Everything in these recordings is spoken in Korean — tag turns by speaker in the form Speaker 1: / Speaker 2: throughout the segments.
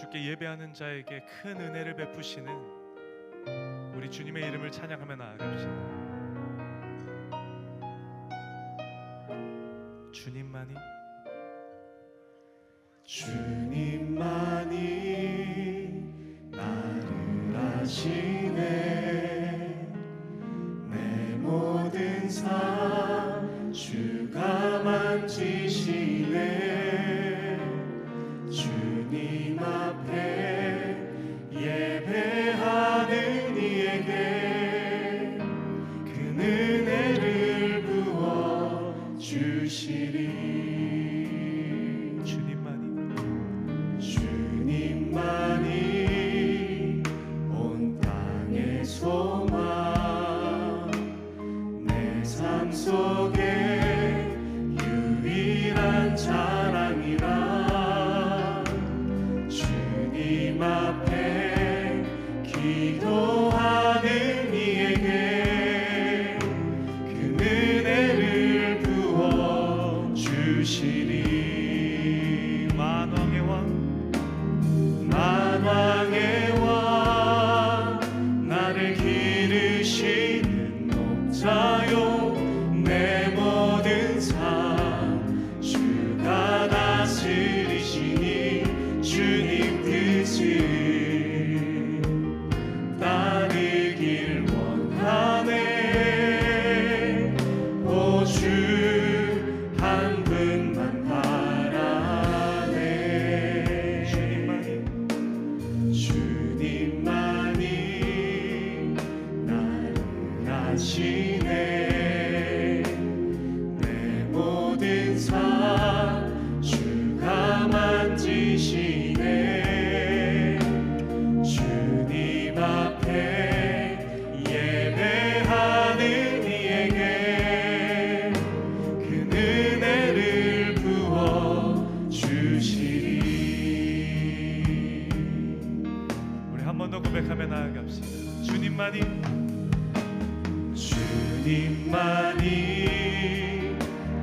Speaker 1: 주께 예배하는 자에게 큰 은혜를 베푸시는 우리 주님의 이름을 찬양하며 나아갑시다. 주님만이
Speaker 2: 주님만이 나를 아시네 내 모든 삶 주가 만지시네
Speaker 1: 주님만이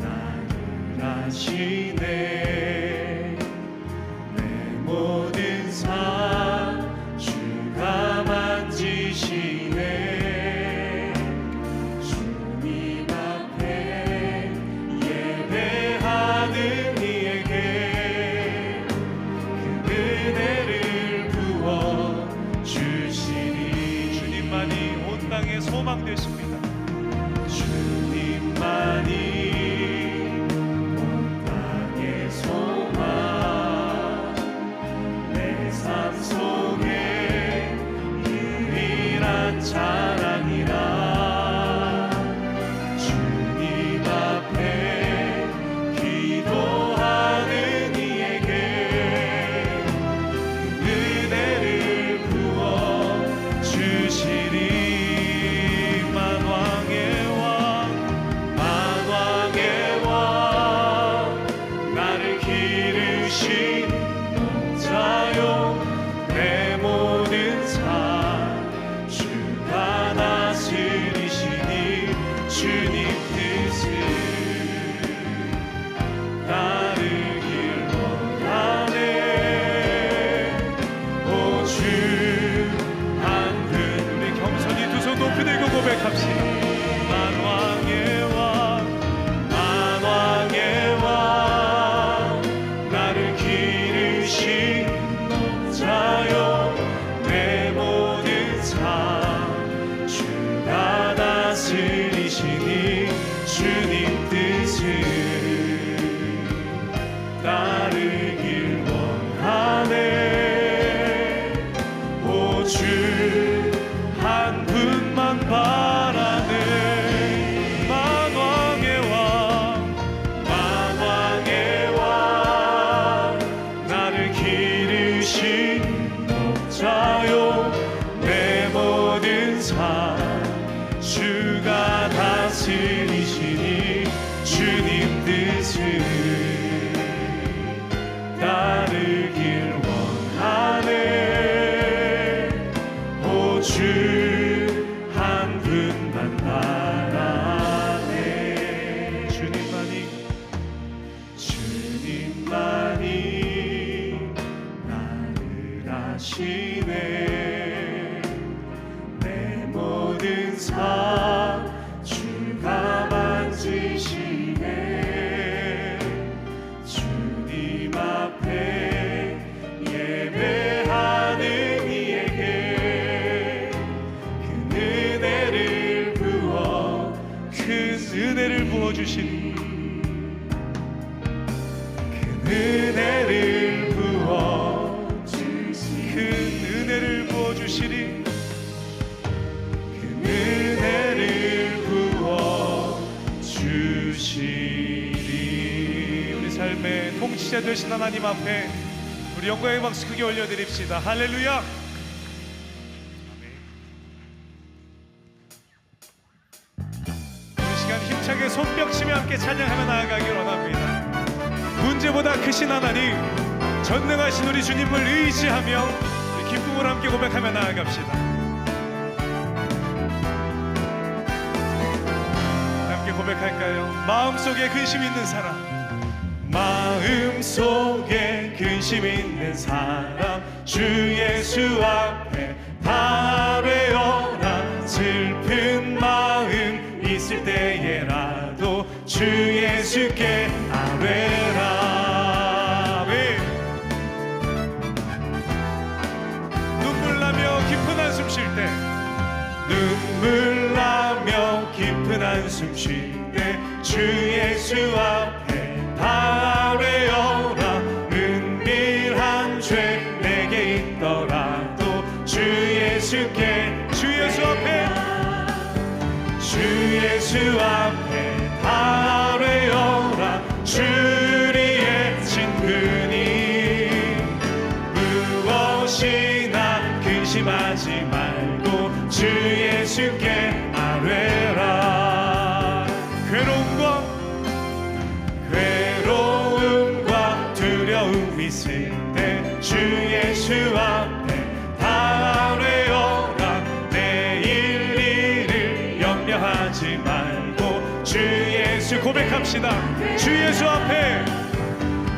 Speaker 2: 나를 아시네. 내 모든 삶 주가 만지시네. 주님 앞에 예배하는 이에게 그 은혜를 부어 주시니.
Speaker 1: 주님만이 온 땅의 소망 되십니다.
Speaker 2: 주님만이 주 한 분만 봐. to
Speaker 1: 주시니
Speaker 2: 그 은혜를 부어 주시니
Speaker 1: 큰 은혜를 부어 주시니
Speaker 2: 그 은혜를 부어 주시리.
Speaker 1: 우리 삶의 통치자 되신 하나님 앞에 우리 영광의 박수 크게 올려드립시다. 할렐루야 찬양하며 나아가길 원합니다. 문제보다 크신 하나님 전능하신 우리 주님을 의지하며 기쁨으로 함께 고백하며 나아갑시다. 함께 고백할까요? 마음속에 근심 있는 사람.
Speaker 2: 마음속에 근심 있는 사람. 주 예수 앞 예수께 아뢰라.
Speaker 1: 눈물 나며 깊은 한숨 쉴 때
Speaker 2: 눈물 나며 깊은 한숨 쉴 때 주 예수 앞 있을 때 주 예수 앞에 바래어라. 내일 일을 염려하지 말고 주 예수
Speaker 1: 고백합시다. 주 예수 앞에.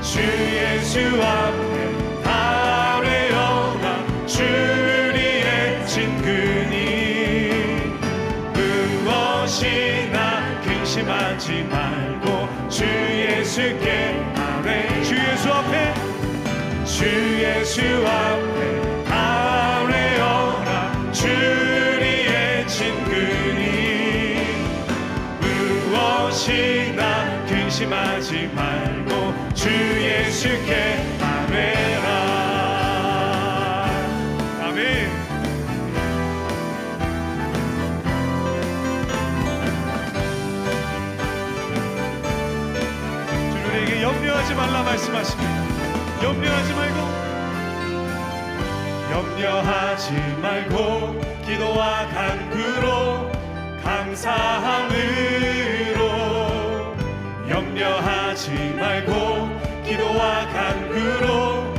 Speaker 2: 주 예수 앞에 바래어라. 주리의 친근이 무엇이나 근심하지 말고 주 예수께 아뢰.
Speaker 1: 주 예수 앞에
Speaker 2: 주 예수 앞에 아뢰어라 주리의 친근이 무엇이나 근심하지 말고 주 예수께 아뢰라
Speaker 1: 아멘. 주 우리에게 염려하지 말라 말씀하십니다. 염려하지 말고.
Speaker 2: 염려하지 말고 기도와 간구로 감사함으로. 염려하지 말고 기도와 간구로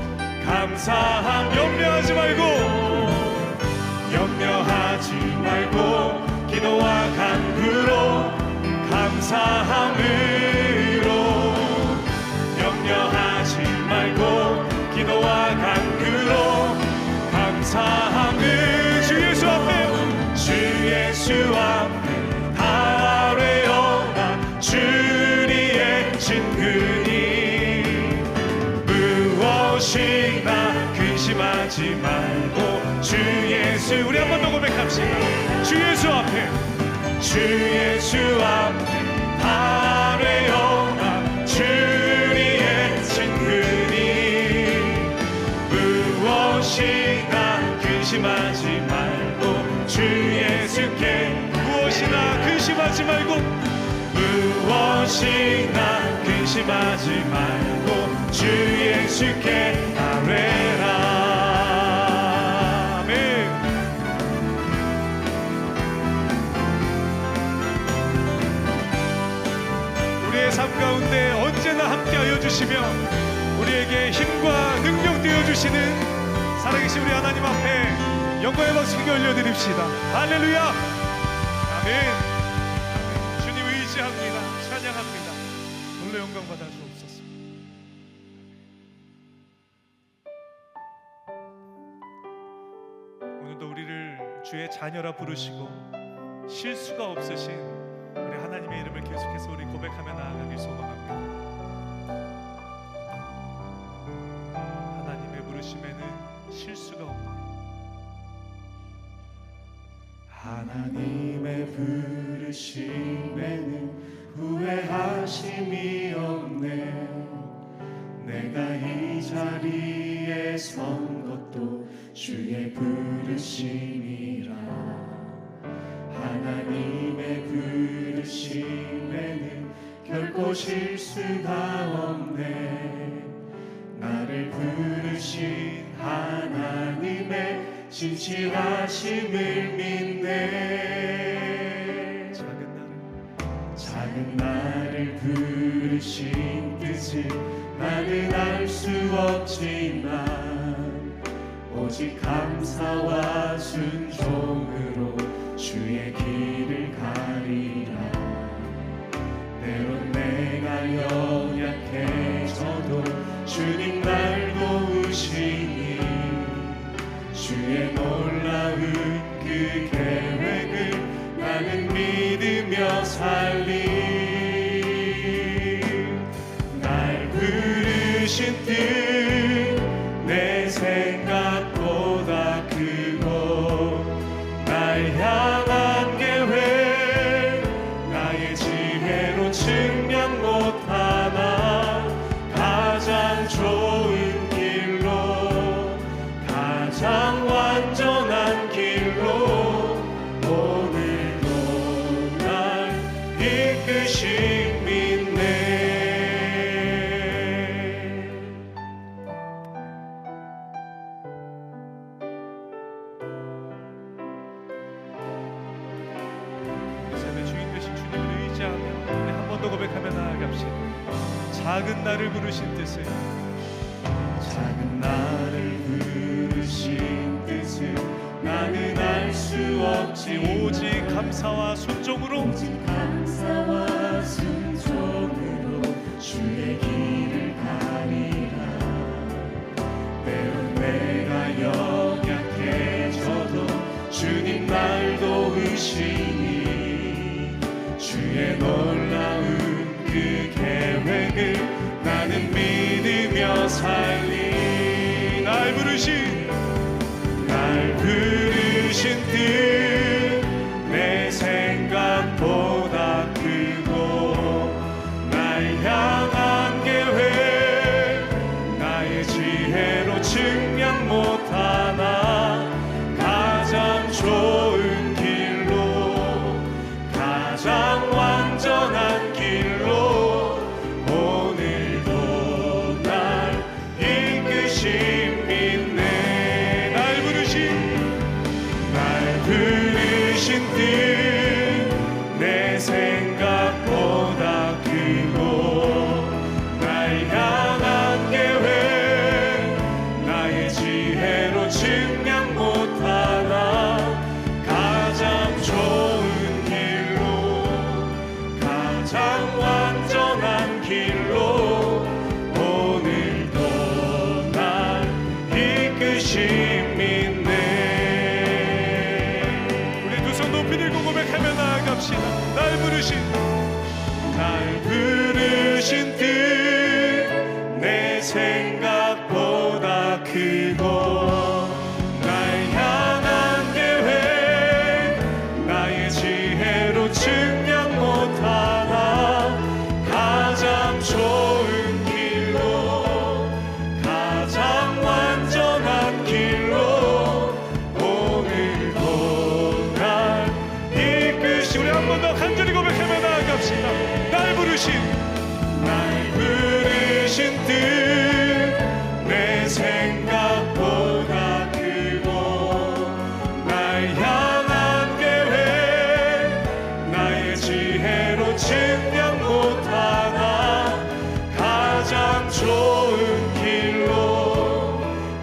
Speaker 2: 감사함.
Speaker 1: 염려하지 말고.
Speaker 2: 염려하지 말고 기도와 간
Speaker 1: 더 고백합시다. 주 예수 앞에
Speaker 2: 주 예수 앞에 아뢰어라 주리의 친근이 무엇이나 근심하지 말고 주 예수께
Speaker 1: 무엇이나 근심하지 말고
Speaker 2: 무엇이나 근심하지 말고 주 예수께 아뢰라
Speaker 1: 삶 가운데 언제나 함께하여 주시며 우리에게 힘과 능력 되어 주시는 살아계신 우리 하나님 앞에 영광의 박수 크게 올려드립시다. 할렐루야. 아멘. 주님 의지합니다. 찬양합니다. 놀로 영광 받아 주옵소서. 오늘도 우리를 주의 자녀라 부르시고 실수가 없으신 하나님의 이름을 계속해서 우리 고백하며 나아가길 소망합니다. 하나님의 부르심에는 실수가 없다.
Speaker 2: 하나님의 부르심에는 후회하심이 없네 내가 이 자리에 선 것도 주의 부르심이라 하나님의 부르심에는 결코 실수가 없네. 나를 부르신 하나님의 진실하심을 믿네.
Speaker 1: 작은 나를.
Speaker 2: 작은 나를 부르신 뜻을 나는 알 수 없지만 오직 감사와 순종으로 주의 길을 가리라. 때론 내가 연약해져도 주님 날 도우시니 주의 놀라운 그 계획을 나는 믿으며 살리
Speaker 1: 작은 나를 부르신 뜻을.
Speaker 2: 작은 나를 부르신 뜻을 나는 알 수 없지.
Speaker 1: 오직 감사와 순종으로
Speaker 2: 오직 날
Speaker 1: 부르신
Speaker 2: 날 부르신 뜻 내 생각보다 크고 날 향한 계획 나의 지혜로 증명 못하나 가장 좋은 길로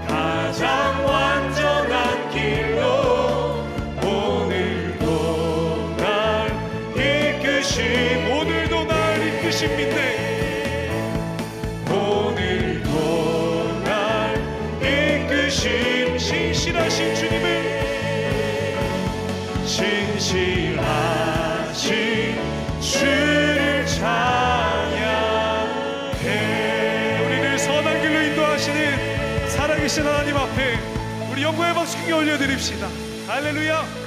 Speaker 2: 가장 완전한 길로 오늘도 날 이끄신 뜻임 믿네 오늘도 날 이끄신
Speaker 1: 신실하신
Speaker 2: 주님을 진실하신 주를 찬양해. 우리를 선한 길로
Speaker 1: 인도하시는 살아계신 하나님 앞에 우리 영광의 박수 크게 올려드립시다. 할렐루야.